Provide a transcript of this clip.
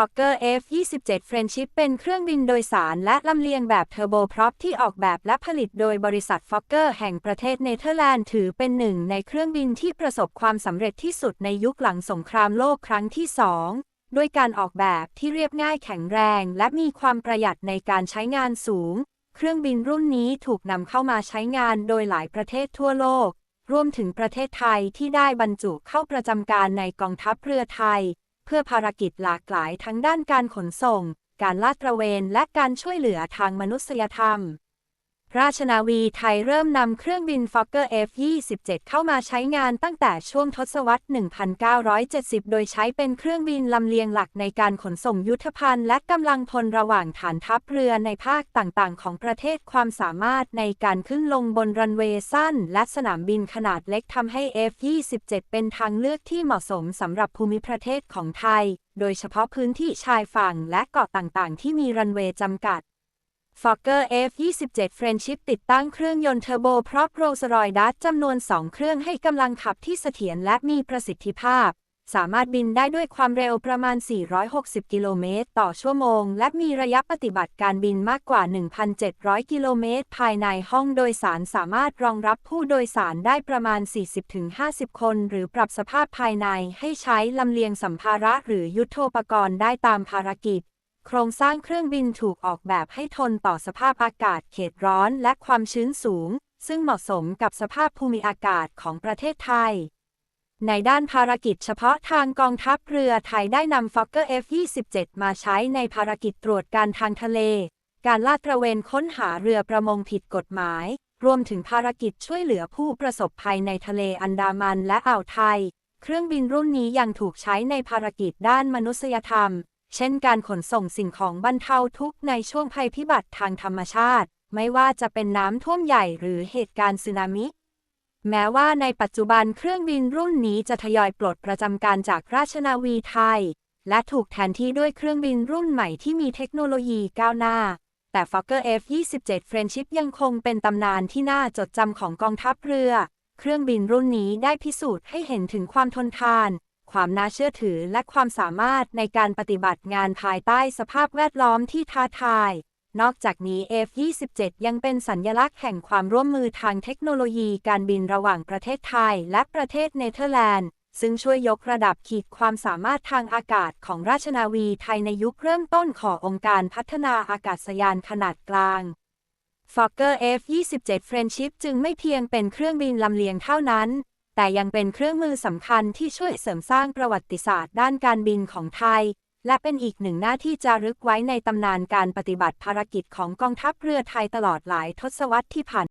Fokker F-27 Friendship เป็นเครื่องบินโดยสารและลำเลียงแบบเทอร์โบพร็อปที่ออกแบบและผลิตโดยบริษัท Fokker แห่งประเทศเนเธอร์แลนด์ ถือเป็นหนึ่งในเครื่องบินที่ประสบความสำเร็จที่สุดในยุคหลังสงครามโลกครั้งที่สองด้วยการออกแบบที่เรียบง่ายแข็งแรง และมีความประหยัดในการใช้งานสูง เครื่องบินรุ่นนี้ถูกนำเข้ามาใช้งานโดยหลายประเทศทั่วโลก รวมถึงประเทศไทยที่ได้บรรจุเข้าประจำการในกองทัพเรือไทย เพื่อภารกิจหลากหลายทั้งด้านการขนส่ง การลาดตระเวน และการช่วยเหลือทางมนุษยธรรม ราชนาวีไทยเริ่มนำเครื่องบิน Fokker F-27 เข้ามาใช้งานตั้งแต่ช่วงทศวรรษ 1970 โดยใช้เป็นเครื่องบินลำเลียงหลักในการขนส่งยุทธภัณฑ์และกำลังพลระหว่างฐานทัพเรือในภาคต่างๆ ของประเทศความสามารถในการขึ้นลงบนรันเวย์สั้น และสนามบินขนาดเล็กทำให้ F-27 เป็นทางเลือกที่เหมาะสมสำหรับภูมิประเทศของไทย โดยเฉพาะพื้นที่ชายฝั่งและเกาะต่างๆ ที่มีรันเวย์จำกัด Fokker F-27 Friendship ติดตั้งเครื่องยนต์เทอร์โบพรอปโรสรอยดัสจำนวน 2 เครื่องให้กำลังขับที่เสถียรและมีประสิทธิภาพ สามารถบินได้ด้วยความเร็วประมาณ 460 กิโลเมตรต่อชั่วโมง และมีระยะปฏิบัติการบินมากกว่า 1,700 กิโลเมตร ภายในห้องโดยสารสามารถรองรับผู้โดยสารได้ประมาณ 40-50 คน หรือปรับสภาพภายในให้ใช้ลำเลียงสัมภาระหรือยุทโธปกรณ์ได้ตามภารกิจ โครงสร้างเครื่องบินถูกออกแบบให้ทนต่อสภาพอากาศเขตร้อนและความชื้นสูง ซึ่งเหมาะสมกับสภาพภูมิอากาศของประเทศไทย ในด้านภารกิจเฉพาะทางกองทัพเรือไทยได้นำ Fokker F-27 มาใช้ในภารกิจตรวจการทางทะเล การลาดตระเวนค้นหาเรือประมงผิดกฎหมาย รวมถึงภารกิจช่วยเหลือผู้ประสบภัยในทะเลอันดามันและอ่าวไทย เครื่องบินรุ่นนี้ยังถูกใช้ในภารกิจด้านมนุษยธรรม เช่นการขนส่งสิ่งของบรรเทาทุกข์ในช่วงภัยพิบัติทางธรรมชาติ ไม่ว่าจะเป็นน้ำท่วมใหญ่หรือเหตุการณ์สึนามิ แม้ว่าในปัจจุบันเครื่องบินรุ่นนี้จะทยอยปลดประจำการจากราชนาวีไทย และถูกแทนที่ด้วยเครื่องบินรุ่นใหม่ที่มีเทคโนโลยีก้าวหน้า แต่ Fokker F-27 Friendship ยังคงเป็นตำนานที่น่าจดจำของกองทัพเรือ เครื่องบินรุ่นนี้ได้พิสูจน์ให้เห็นถึงความทนทาน ความน่าเชื่อถือและความสามารถในการปฏิบัติงานภายใต้สภาพแวดล้อมที่ท้าทาย นอกจากนี้ F-27 ยังเป็นสัญญลักษณ์แห่งความร่วมมือทางเทคโนโลยีการบินระหว่างประเทศไทยและประเทศเนเธอร์แลนด์ ซึ่งช่วยยกระดับขีดความสามารถทางอากาศของราชนาวีไทยในยุคเริ่มต้นขององค์การพัฒนาอากาศยานขนาดกลาง Fokker F-27 Friendship จึงไม่เพียงเป็นเครื่องบินลำเลียงเท่านั้น แต่ยังเป็นเครื่องมือสำคัญที่ช่วยเสริมสร้างประวัติศาสตร์ด้านการบินของไทย และเป็นอีกหนึ่งหน้าที่จารึกไว้ในตำนานการปฏิบัติภารกิจของกองทัพเรือไทยตลอดหลายทศวรรษที่ผ่าน